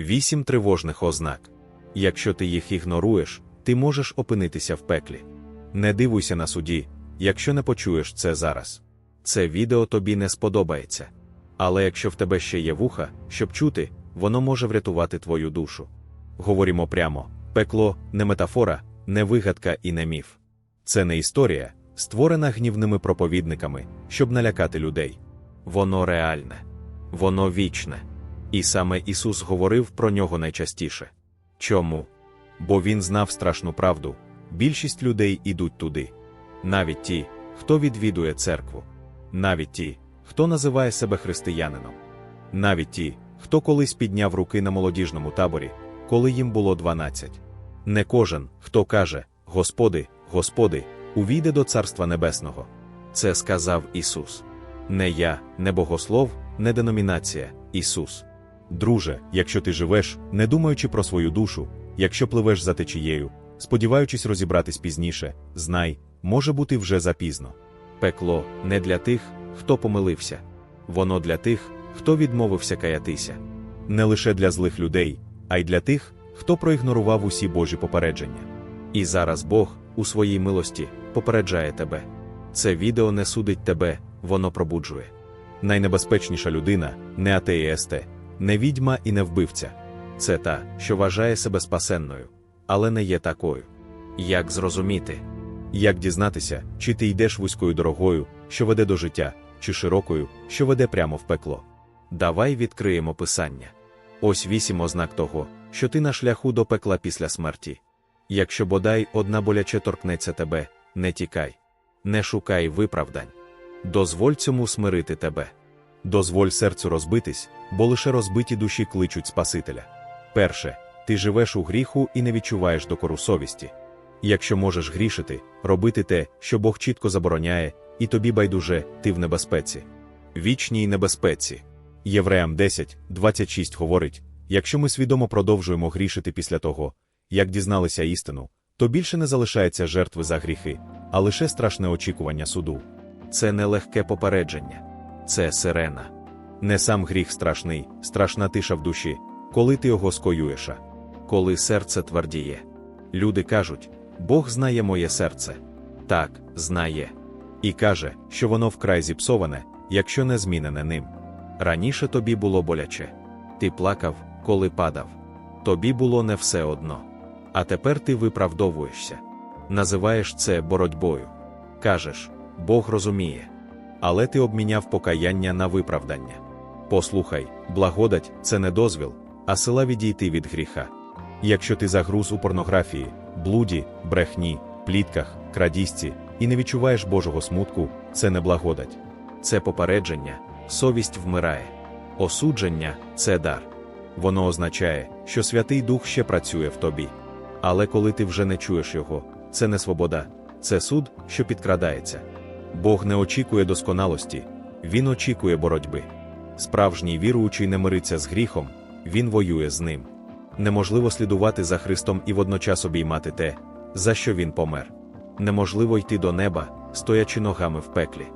Вісім тривожних ознак. Якщо ти їх ігноруєш, ти можеш опинитися в пеклі. Не дивуйся на суді, якщо не почуєш це зараз. Це відео тобі не сподобається. Але якщо в тебе ще є вуха, щоб чути, воно може врятувати твою душу. Говоримо прямо: пекло не метафора, не вигадка і не міф. Це не історія, створена гнівними проповідниками, щоб налякати людей. Воно реальне, воно вічне. І саме Ісус говорив про нього найчастіше. Чому? Бо Він знав страшну правду. Більшість людей ідуть туди. Навіть ті, хто відвідує церкву, навіть ті, хто називає себе християнином, навіть ті, хто колись підняв руки на молодіжному таборі, коли їм було 12. Не кожен, хто каже: Господи, Господи, увійде до Царства Небесного. Це сказав Ісус. Не я, не богослов, не деномінація, Ісус. Друже, якщо ти живеш, не думаючи про свою душу, якщо пливеш за течією, сподіваючись розібратись пізніше, знай, може бути вже запізно. Пекло не для тих, хто помилився, воно для тих, хто відмовився каятися. Не лише для злих людей, а й для тих, хто проігнорував усі Божі попередження. І зараз Бог, у своїй милості, попереджає тебе. Це відео не судить тебе, воно пробуджує. Найнебезпечніша людина не атеїсте, не відьма і не вбивця. Це та, що вважає себе спасенною, але не є такою. Як зрозуміти? Як дізнатися, чи ти йдеш вузькою дорогою, що веде до життя, чи широкою, що веде прямо в пекло? Давай відкриємо писання. Ось вісім ознак того, що ти на шляху до пекла після смерті. Якщо бодай одна боляче торкнеться тебе, не тікай, не шукай виправдань. Дозволь цьому смирити тебе. Дозволь серцю розбитись, бо лише розбиті душі кличуть Спасителя. Перше, ти живеш у гріху і не відчуваєш докору совісті. Якщо можеш грішити, робити те, що Бог чітко забороняє, і тобі байдуже, ти в небезпеці. Вічній небезпеці. Євреям 10, 26 говорить: якщо ми свідомо продовжуємо грішити після того, як дізналися істину, то більше не залишається жертви за гріхи, а лише страшне очікування суду. Це не легке попередження, це сирена. Не сам гріх страшний, страшна тиша в душі, коли ти його скоюєш, коли серце твердіє. Люди кажуть, Бог знає моє серце. Так, знає. І каже, що воно вкрай зіпсоване, якщо не змінене ним. Раніше тобі було боляче. Ти плакав, коли падав. Тобі було не все одно. А тепер ти виправдовуєшся. Називаєш це боротьбою. Кажеш, Бог розуміє. Але ти обміняв покаяння на виправдання. Послухай, благодать це не дозвіл, а сила відійти від гріха. Якщо ти загруз у порнографії, блуді, брехні, плітках, крадісці і не відчуваєш Божого смутку, це не благодать. Це попередження, совість вмирає. Осудження це дар. Воно означає, що Святий Дух ще працює в тобі. Але коли ти вже не чуєш його, це не свобода, це суд, що підкрадається. Бог не очікує досконалості, Він очікує боротьби. Справжній віруючий не мириться з гріхом, він воює з ним. Неможливо слідувати за Христом і водночас обіймати те, за що Він помер. Неможливо йти до неба, стоячи ногами в пеклі.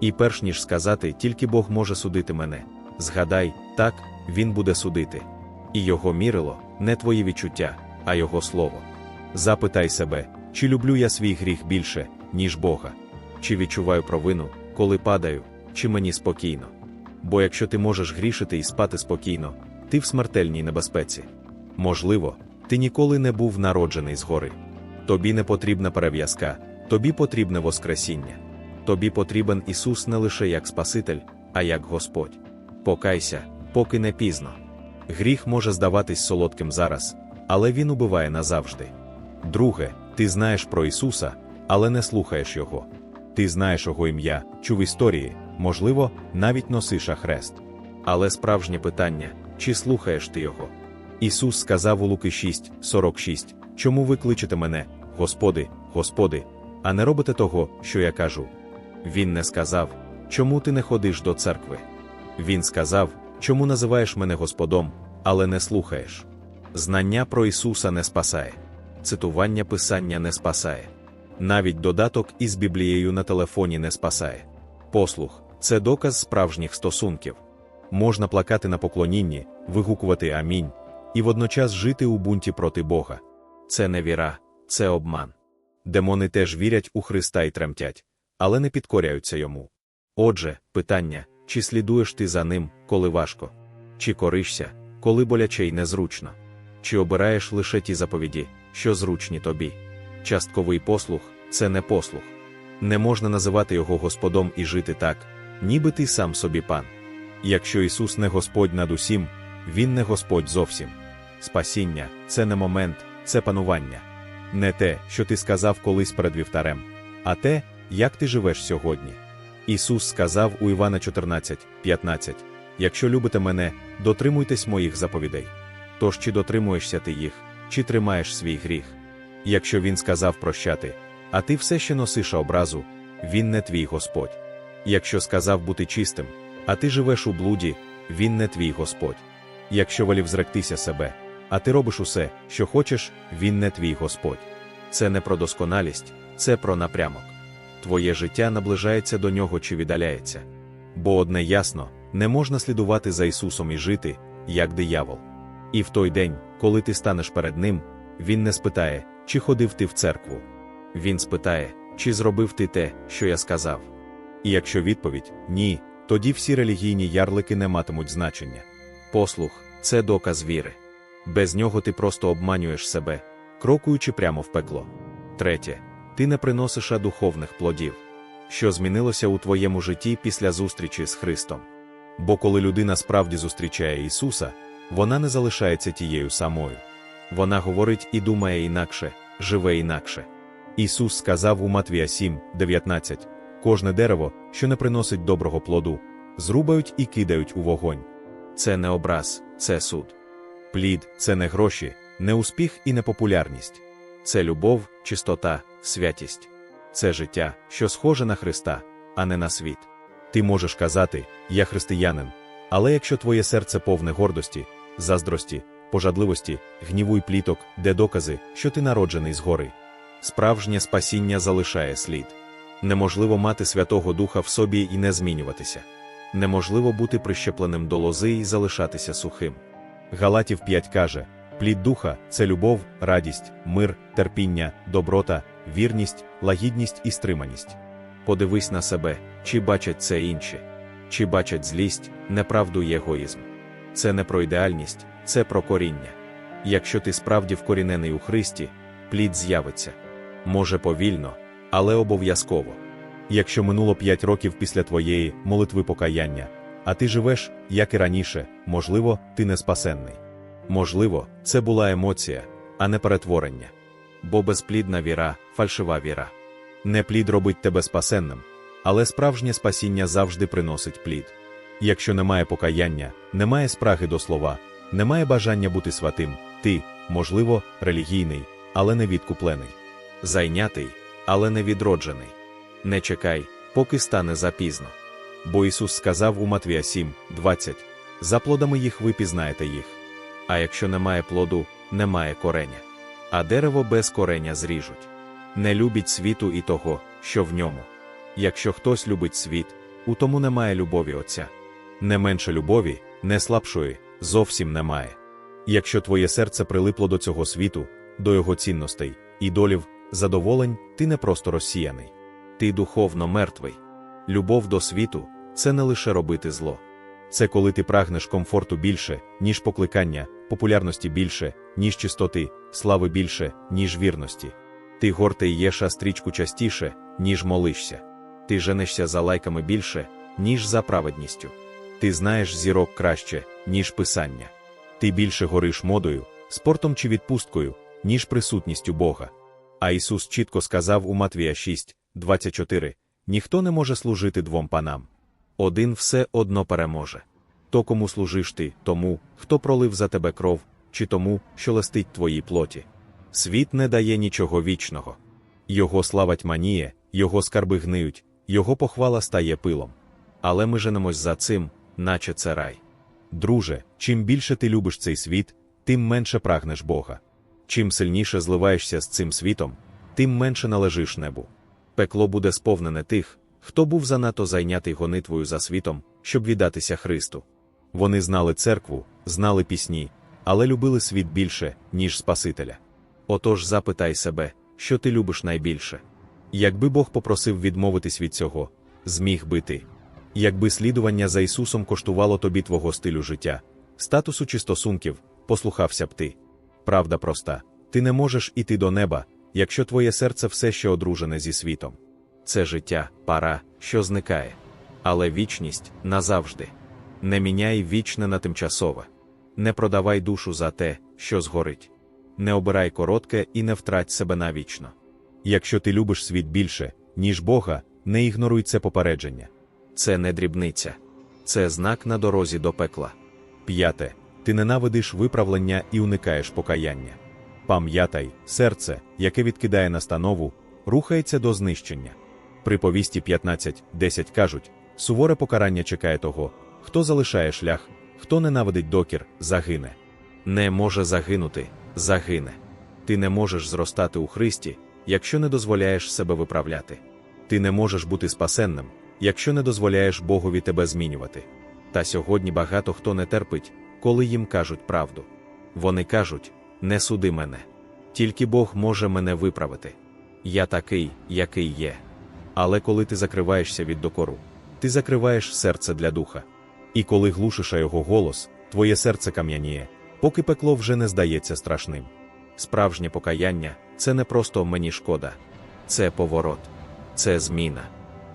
І перш ніж сказати, тільки Бог може судити мене. Згадай, так, Він буде судити. І його мірило не твої відчуття, а Його слово. Запитай себе, чи люблю я свій гріх більше, ніж Бога, чи відчуваю провину, коли падаю, чи мені спокійно. Бо якщо ти можеш грішити і спати спокійно, ти в смертельній небезпеці. Можливо, ти ніколи не був народжений згори. Тобі не потрібна перев'язка, тобі потрібне Воскресіння. Тобі потрібен Ісус не лише як Спаситель, а як Господь. Покайся, поки не пізно. Гріх може здаватись солодким зараз, але Він убиває назавжди. Друге, ти знаєш про Ісуса, але не слухаєш Його. Ти знаєш Його ім'я, чув історії, можливо, навіть носиш хрест. Але справжнє питання чи слухаєш ти Його? Ісус сказав у Луки 6, 46, Чому ви кличете мене, Господи, Господи, а не робите того, що я кажу? Він не сказав, чому ти не ходиш до церкви. Він сказав, чому називаєш мене Господом, але не слухаєш. Знання про Ісуса не спасає, цитування Писання не спасає. Навіть додаток із Біблією на телефоні не спасає. Послух це доказ справжніх стосунків. Можна плакати на поклонінні, вигукувати амінь, і водночас жити у бунті проти Бога. Це не віра, це обман. Демони теж вірять у Христа і тремтять, але не підкоряються йому. Отже, питання чи слідуєш ти за ним, коли важко, чи коришся, коли боляче й незручно, чи обираєш лише ті заповіді, що зручні тобі. Частковий послух це не послух. Не можна називати його Господом і жити так, ніби ти сам собі пан. Якщо Ісус не Господь над усім, Він не Господь зовсім. Спасіння це не момент, це панування. Не те, що ти сказав колись перед вівтарем, а те, як ти живеш сьогодні. Ісус сказав у Івана 14, 15: Якщо любите мене, дотримуйтесь моїх заповідей. Тож чи дотримуєшся ти їх, чи тримаєш свій гріх? Якщо Він сказав прощати, а ти все ще носиш образу, Він не твій Господь. Якщо сказав бути чистим, а ти живеш у блуді, Він не твій Господь. Якщо волів зректися себе, а ти робиш усе, що хочеш, Він не твій Господь. Це не про досконалість, це про напрямок. Твоє життя наближається до нього чи віддаляється. Бо одне ясно, не можна слідувати за Ісусом і жити, як диявол. І в той день, коли ти станеш перед Ним, Він не спитає, чи ходив ти в церкву. Він спитає, чи зробив ти те, що я сказав. І якщо відповідь ні, тоді всі релігійні ярлики не матимуть значення. Послух це доказ віри. Без нього ти просто обманюєш себе, крокуючи прямо в пекло. Третє, ти не приносиш духовних плодів, що змінилося у твоєму житті після зустрічі з Христом. Бо коли людина справді зустрічає Ісуса, вона не залишається тією самою. Вона говорить і думає інакше, живе інакше. Ісус сказав у Матвія 7, 19: кожне дерево, що не приносить доброго плоду, зрубають і кидають у вогонь. Це не образ, це суд. Плід це не гроші, не успіх і не популярність. Це любов, чистота, святість. Це життя, що схоже на Христа, а не на світ. Ти можеш казати, я християнин, але якщо твоє серце повне гордості, заздрості, пожадливості, гніву й пліток, де докази, що ти народжений згори. Справжнє спасіння залишає слід. Неможливо мати Святого Духа в собі і не змінюватися. Неможливо бути прищепленим до лози і залишатися сухим. Галатів 5 каже: плід духа це любов, радість, мир, терпіння, доброта, вірність, лагідність і стриманість. Подивись на себе, чи бачать це інші, чи бачать злість, неправду і егоїзм. Це не про ідеальність, це про коріння. Якщо ти справді вкорінений у Христі, плід з'явиться. Може повільно, але обов'язково. Якщо минуло 5 років після твоєї молитви покаяння, а ти живеш, як і раніше, можливо, ти не спасенний. Можливо, це була емоція, а не перетворення. Бо безплідна віра, фальшива віра. Не плід робить тебе спасенним, але справжнє спасіння завжди приносить плід. Якщо немає покаяння, немає спраги до слова, немає бажання бути святим, ти, можливо, релігійний, але не відкуплений, зайнятий, але не відроджений. Не чекай, поки стане запізно. Бо Ісус сказав у Матвія 7, 20, за плодами їх ви пізнаєте їх. А якщо немає плоду, немає кореня. А дерево без кореня зріжуть. Не любіть світу і того, що в ньому. Якщо хтось любить світ, у тому немає любові Отця. Не менше любові, не слабшої, зовсім немає. Якщо твоє серце прилипло до цього світу, до його цінностей, ідолів, задоволень, ти не просто розсіяний. Ти духовно мертвий. Любов до світу це не лише робити зло. Це коли ти прагнеш комфорту більше, ніж покликання, популярності більше, ніж чистоти, слави більше, ніж вірності. Ти гортаєш стрічку частіше, ніж молишся. Ти женешся за лайками більше, ніж за праведністю. Ти знаєш зірок краще, ніж писання. Ти більше гориш модою, спортом чи відпусткою, ніж присутністю Бога. А Ісус чітко сказав у Матвія 6, 24: ніхто не може служити двом панам. Один все одно переможе. То кому служиш ти, тому, хто пролив за тебе кров, чи тому, що лестить твої плоті. Світ не дає нічого вічного. Його слава тьманіє, його скарби гниють, його похвала стає пилом. Але ми женемось за цим, наче це рай. Друже, чим більше ти любиш цей світ, тим менше прагнеш Бога. Чим сильніше зливаєшся з цим світом, тим менше належиш небу. Пекло буде сповнене тих, хто був занадто зайнятий гонитвою за світом, щоб віддатися Христу. Вони знали церкву, знали пісні, але любили світ більше, ніж Спасителя. Отож запитай себе, що ти любиш найбільше. Якби Бог попросив відмовитись від цього, зміг би ти. Якби слідування за Ісусом коштувало тобі твого стилю життя, статусу чи стосунків, послухався б ти. Правда проста, ти не можеш іти до неба, якщо твоє серце все ще одружене зі світом. Це життя, пара, що зникає. Але вічність назавжди. Не міняй вічне на тимчасове. Не продавай душу за те, що згорить. Не обирай коротке і не втрать себе навічно. Якщо ти любиш світ більше, ніж Бога, не ігноруй це попередження. Це не дрібниця, це знак на дорозі до пекла. П'яте. Ти ненавидиш виправлення і уникаєш покаяння. Пам'ятай, серце, яке відкидає настанову, рухається до знищення. При повісті 15.10 кажуть: суворе покарання чекає того, хто залишає шлях, хто ненавидить докір, загине. Не може загинути, загине. Ти не можеш зростати у Христі, якщо не дозволяєш себе виправляти. Ти не можеш бути спасенним, якщо не дозволяєш Богові тебе змінювати. Та сьогодні багато хто не терпить, коли їм кажуть правду. Вони кажуть: не суди мене. Тільки Бог може мене виправити. Я такий, який є. Але коли ти закриваєшся від докору, ти закриваєш серце для духа. І коли глушиш його голос, твоє серце кам'яніє, поки пекло вже не здається страшним. Справжнє покаяння це не просто мені шкода, це поворот, це зміна,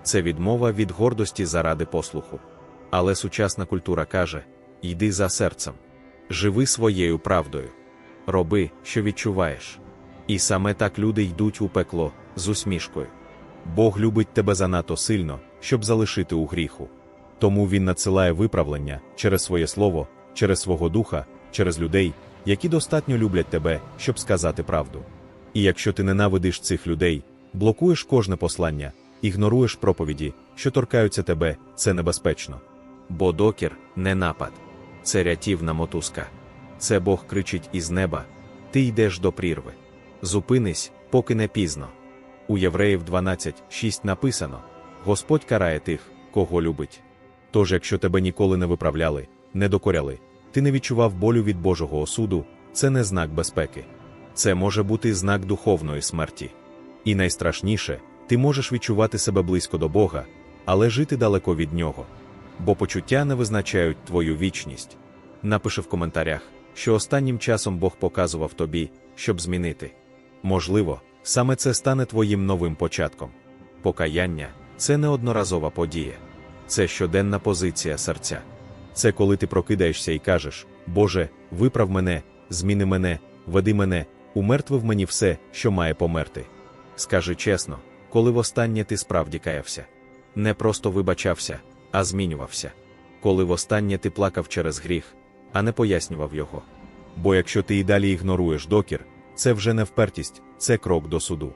це відмова від гордості заради послуху. Але сучасна культура каже: йди за серцем, живи своєю правдою, роби, що відчуваєш. І саме так люди йдуть у пекло з усмішкою. Бог любить тебе занадто сильно, щоб залишити у гріху. Тому Він надсилає виправлення через своє слово, через свого духа, через людей, які достатньо люблять тебе, щоб сказати правду. І якщо ти ненавидиш цих людей, блокуєш кожне послання, ігноруєш проповіді, що торкаються тебе, це небезпечно. Бо докір не напад, це рятівна мотузка. Це Бог кричить із неба: ти йдеш до прірви. Зупинись, поки не пізно. У Євреїв 12.6 написано: Господь карає тих, кого любить. Тож, якщо тебе ніколи не виправляли, не докоряли, ти не відчував болю від Божого осуду, це не знак безпеки. Це може бути знак духовної смерті. І найстрашніше, ти можеш відчувати себе близько до Бога, але жити далеко від нього. Бо почуття не визначають твою вічність. Напиши в коментарях, що останнім часом Бог показував тобі, щоб змінити. Можливо, саме це стане твоїм новим початком. Покаяння це не одноразова подія, це щоденна позиція серця. Це коли ти прокидаєшся і кажеш: Боже, виправ мене, зміни мене, веди мене, умертвив мені все, що має померти. Скажи чесно, коли востаннє ти справді каявся. Не просто вибачався, а змінювався. Коли востаннє ти плакав через гріх, а не пояснював його. Бо якщо ти і далі ігноруєш докір, це вже не впертість, це крок до суду.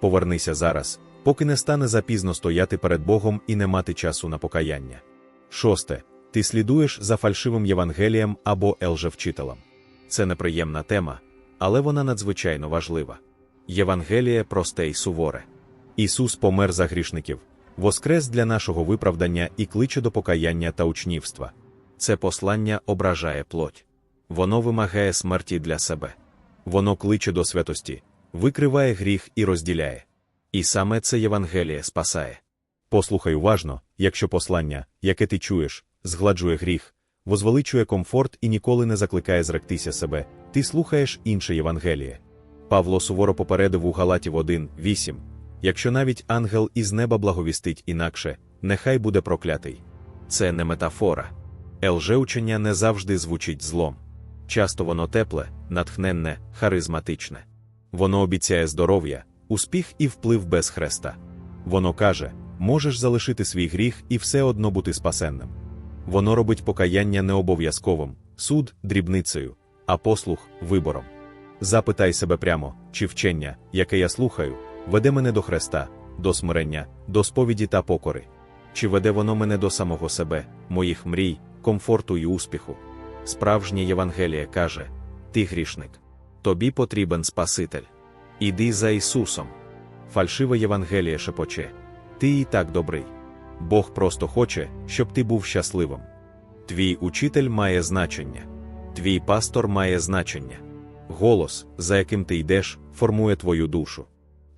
Повернися зараз, поки не стане запізно стояти перед Богом і не мати часу на покаяння. Шосте. Ти слідуєш за фальшивим Євангелієм або елжевчителем. Це неприємна тема, але вона надзвичайно важлива. Євангеліє просте й суворе. Ісус помер за грішників, воскрес для нашого виправдання і кличе до покаяння та учнівства. Це послання ображає плоть. Воно вимагає смерті для себе. Воно кличе до святості, викриває гріх і розділяє. І саме це Євангеліє спасає. Послухай уважно, якщо послання, яке ти чуєш, згладжує гріх, возвеличує комфорт і ніколи не закликає зректися себе, ти слухаєш інше Євангеліє. Павло суворо попередив у Галатів 1, 8 якщо навіть ангел із неба благовістить інакше, нехай буде проклятий. Це не метафора. Елжеучення не завжди звучить злом. Часто воно тепле, натхненне, харизматичне. Воно обіцяє здоров'я, успіх і вплив без хреста. Воно каже, можеш залишити свій гріх і все одно бути спасенним. Воно робить покаяння не обов'язковим, суд дрібницею, а послух вибором. Запитай себе прямо, чи вчення, яке я слухаю, веде мене до Христа, до смирення, до сповіді та покори. Чи веде воно мене до самого себе, моїх мрій, комфорту і успіху? Справжнє Євангеліє каже: Ти грішник, тобі потрібен Спаситель. Іди за Ісусом. Фальшиве Євангеліє шепоче, ти і так добрий. Бог просто хоче, щоб ти був щасливим. Твій учитель має значення. Твій пастор має значення. Голос, за яким ти йдеш, формує твою душу.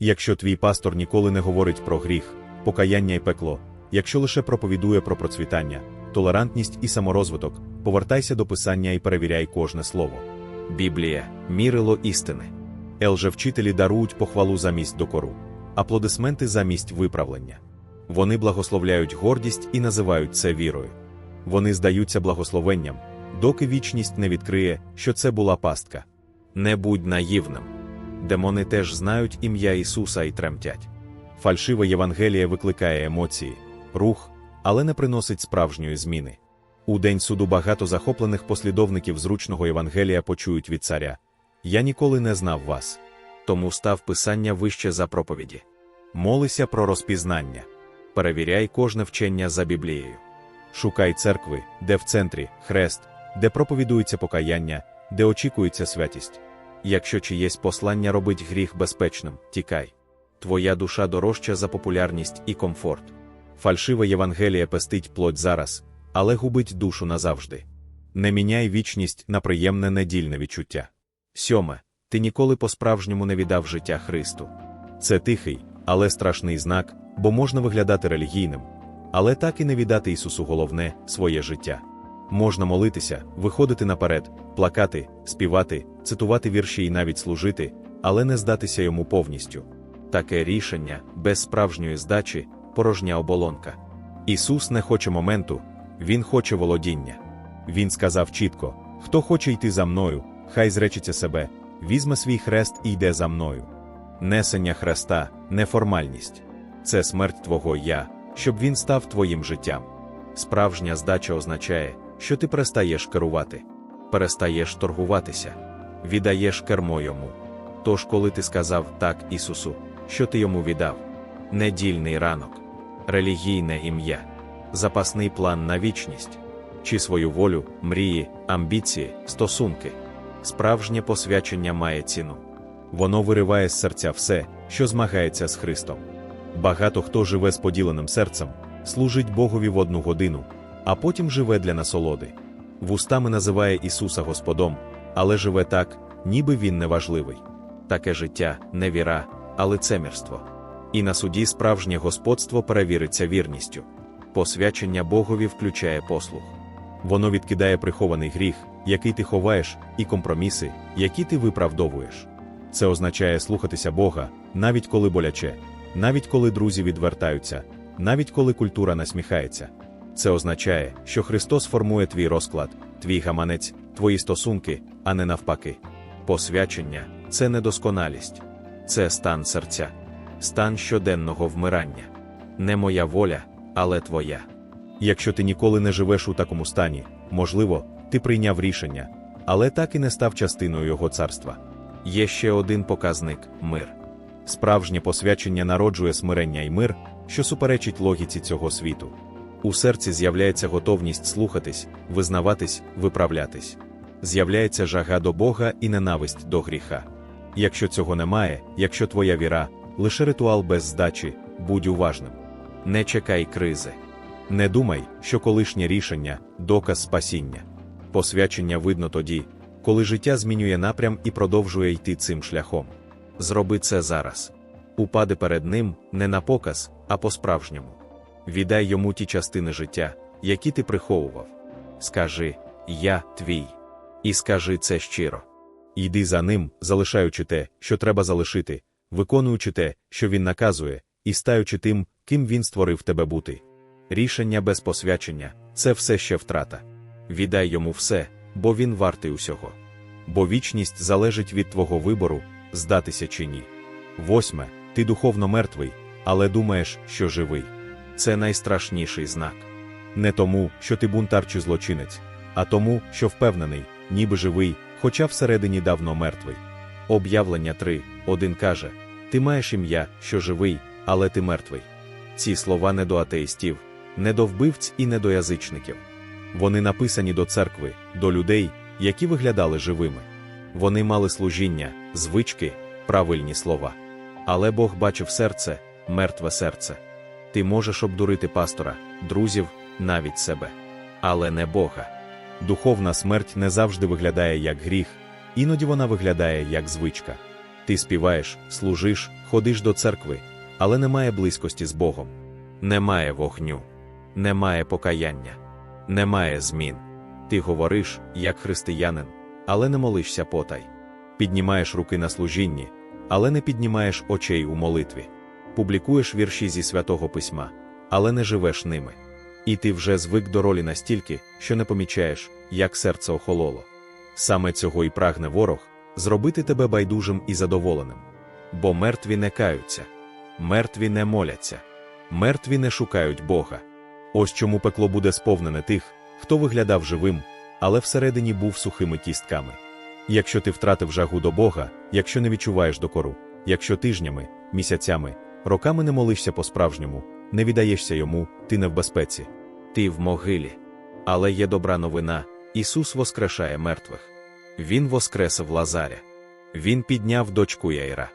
Якщо твій пастор ніколи не говорить про гріх, покаяння і пекло, якщо лише проповідує про процвітання, толерантність і саморозвиток, повертайся до писання і перевіряй кожне слово. Біблія мірило істини. Елжевчителі дарують похвалу замість докору, аплодисменти замість виправлення. Вони благословляють гордість і називають це вірою. Вони здаються благословенням, доки вічність не відкриє, що це була пастка. Не будь наївним. Демони теж знають ім'я Ісуса і тремтять. Фальшиве Євангеліє викликає емоції, рух, але не приносить справжньої зміни. У день суду багато захоплених послідовників зручного Євангелія почують від царя: Я ніколи не знав вас. Тому став писання вище за проповіді. Молися про розпізнання. Перевіряй кожне вчення за Біблією. Шукай церкви, де в центрі хрест, де проповідується покаяння, де очікується святість. Якщо чиєсь послання робить гріх безпечним, тікай. Твоя душа дорожча за популярність і комфорт. Фальшиве Євангеліє пестить плоть зараз, але губить душу назавжди. Не міняй вічність на приємне недільне відчуття. Сьоме, ти ніколи по-справжньому не віддав життя Христу. Це тихий, але страшний знак, бо можна виглядати релігійним, але так і не віддати Ісусу головне своє життя. Можна молитися, виходити наперед, плакати, співати, цитувати вірші і навіть служити, але не здатися йому повністю. Таке рішення без справжньої здачі порожня оболонка. Ісус не хоче моменту, Він хоче володіння. Він сказав чітко: хто хоче йти за мною, хай зречеться себе, візьме свій хрест і йде за мною. Несення хреста не формальність, це смерть твого я, щоб він став твоїм життям. Справжня здача означає, що ти перестаєш керувати, перестаєш торгуватися, віддаєш кермо йому. Тож, коли ти сказав так Ісусу, що ти йому віддав? Недільний ранок, релігійне ім'я, запасний план на вічність, чи свою волю, мрії, амбіції, стосунки. Справжнє посвячення має ціну. Воно вириває з серця все, що змагається з Христом. Багато хто живе з поділеним серцем, служить Богові в одну годину, а потім живе для насолоди. Вустами називає Ісуса Господом, але живе так, ніби Він неважливий. Таке життя не віра, а лицемірство. І на суді справжнє господство перевіриться вірністю. Посвячення Богові включає послух. Воно відкидає прихований гріх, який ти ховаєш, і компроміси, які ти виправдовуєш. Це означає слухатися Бога, навіть коли боляче, навіть коли друзі відвертаються, навіть коли культура насміхається. Це означає, що Христос формує твій розклад, твій гаманець, твої стосунки, а не навпаки. Посвячення це недосконалість, це стан серця, стан щоденного вмирання. Не моя воля, але твоя. Якщо ти ніколи не живеш у такому стані, можливо, ти прийняв рішення, але так і не став частиною його царства. Є ще один показник мир. Справжнє посвячення народжує смирення і мир, що суперечить логіці цього світу. У серці з'являється готовність слухатись, визнаватись, виправлятись. З'являється жага до Бога і ненависть до гріха. Якщо цього немає, якщо твоя віра, лише ритуал без здачі, будь уважним. Не чекай кризи. Не думай, що колишнє рішення доказ спасіння. Посвячення видно тоді, коли життя змінює напрям і продовжує йти цим шляхом. Зроби це зараз. Упади перед ним не на показ, а по-справжньому. Віддай йому ті частини життя, які ти приховував. Скажи Я твій. І скажи це щиро. Йди за ним, залишаючи те, що треба залишити, виконуючи те, що він наказує, і стаючи тим, ким він створив тебе бути. Рішення без посвячення це все ще втрата. Віддай йому все, бо він вартий усього. Бо вічність залежить від твого вибору, здатися чи ні. Восьме, ти духовно мертвий, але думаєш, що живий. Це найстрашніший знак. Не тому, що ти бунтар чи злочинець, а тому, що впевнений, ніби живий, хоча всередині давно мертвий. Об'явлення 3, один каже: Ти маєш ім'я, що живий, але ти мертвий. Ці слова не до атеїстів, не до вбивць і не до язичників. Вони написані до церкви, до людей, які виглядали живими. Вони мали служіння, звички, правильні слова. Але Бог бачив серце, мертве серце. Ти можеш обдурити пастора, друзів, навіть себе. Але не Бога. Духовна смерть не завжди виглядає як гріх, іноді вона виглядає як звичка. Ти співаєш, служиш, ходиш до церкви, але немає близькості з Богом. Немає вогню, немає покаяння, немає змін. Ти говориш, як християнин, але не молишся потай. Піднімаєш руки на служінні, але не піднімаєш очей у молитві. Публікуєш вірші зі святого письма, але не живеш ними. І ти вже звик до ролі настільки, що не помічаєш, як серце охололо. Саме цього і прагне ворог зробити тебе байдужим і задоволеним. Бо мертві не каються, мертві не моляться, мертві не шукають Бога. Ось чому пекло буде сповнене тих, хто виглядав живим, але всередині був сухими кістками. Якщо ти втратив жагу до Бога, якщо не відчуваєш докору, якщо тижнями, місяцями, роками не молишся по-справжньому, не віддаєшся йому, ти не в безпеці. Ти в могилі. Але є добра новина Ісус воскрешає мертвих. Він воскресив Лазаря. Він підняв дочку Яйра.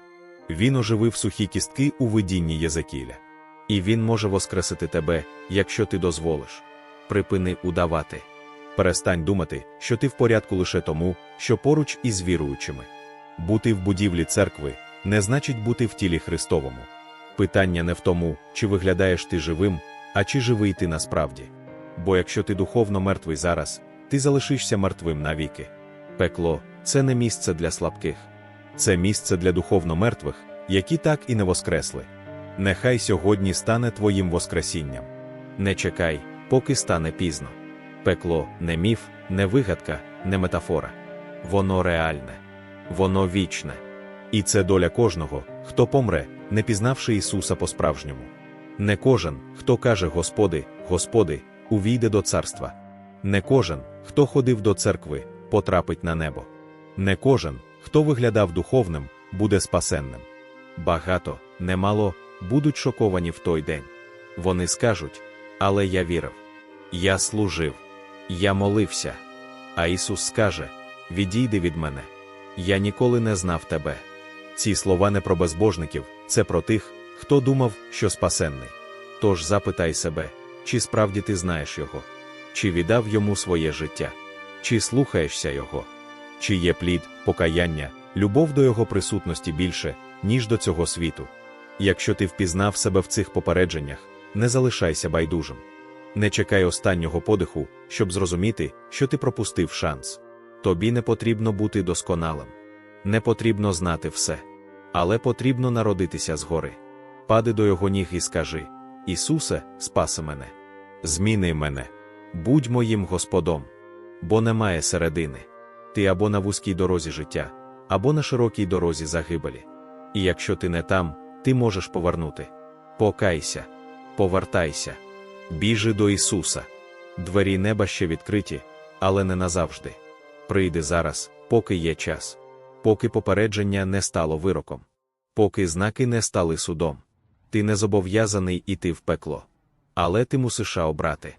Він оживив сухі кістки у видінні Єзекіля. І він може воскресити тебе, якщо ти дозволиш. Припини удавати. Перестань думати, що ти в порядку лише тому, що поруч із віруючими. Бути в будівлі церкви не значить бути в тілі Христовому. Питання не в тому, чи виглядаєш ти живим, а чи живий ти насправді. Бо якщо ти духовно мертвий зараз, ти залишишся мертвим навіки. Пекло це не місце для слабких, це місце для духовно мертвих, які так і не воскресли. Нехай сьогодні стане твоїм воскресінням. Не чекай, поки стане пізно. Пекло не міф, не вигадка, не метафора. Воно реальне, воно вічне. І це доля кожного, хто помре, не пізнавши Ісуса по-справжньому. Не кожен, хто каже Господи, Господи, увійде до царства. Не кожен, хто ходив до церкви, потрапить на небо. Не кожен, хто виглядав духовним, буде спасенним. Багато, немало, будуть шоковані в той день. Вони скажуть, але я вірив. Я служив, я молився. А Ісус скаже: Відійди від мене. Я ніколи не знав тебе. Ці слова не про безбожників, це про тих, хто думав, що спасенний. Тож запитай себе, чи справді ти знаєш його, чи віддав йому своє життя, чи слухаєшся його, чи є плід, покаяння, любов до його присутності більше, ніж до цього світу. Якщо ти впізнав себе в цих попередженнях, не залишайся байдужим. Не чекай останнього подиху, щоб зрозуміти, що ти пропустив шанс. Тобі не потрібно бути досконалим, не потрібно знати все, але потрібно народитися згори. Пади до його ніг і скажи: Ісусе, спаси мене, зміни мене, будь моїм Господом, бо немає середини. Ти або на вузькій дорозі життя, або на широкій дорозі загибелі. І якщо ти не там, ти можеш повернути. Покайся, повертайся, біжи до Ісуса. Двері неба ще відкриті, але не назавжди. Прийди зараз, поки є час, поки попередження не стало вироком, поки знаки не стали судом. Ти не зобов'язаний іти в пекло. Але ти мусиш обрати.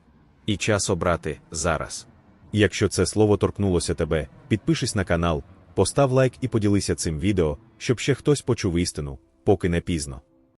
І час обрати зараз. Якщо це слово торкнулося тебе, підпишись на канал, постав лайк і поділися цим відео, щоб ще хтось почув істину, поки не пізно.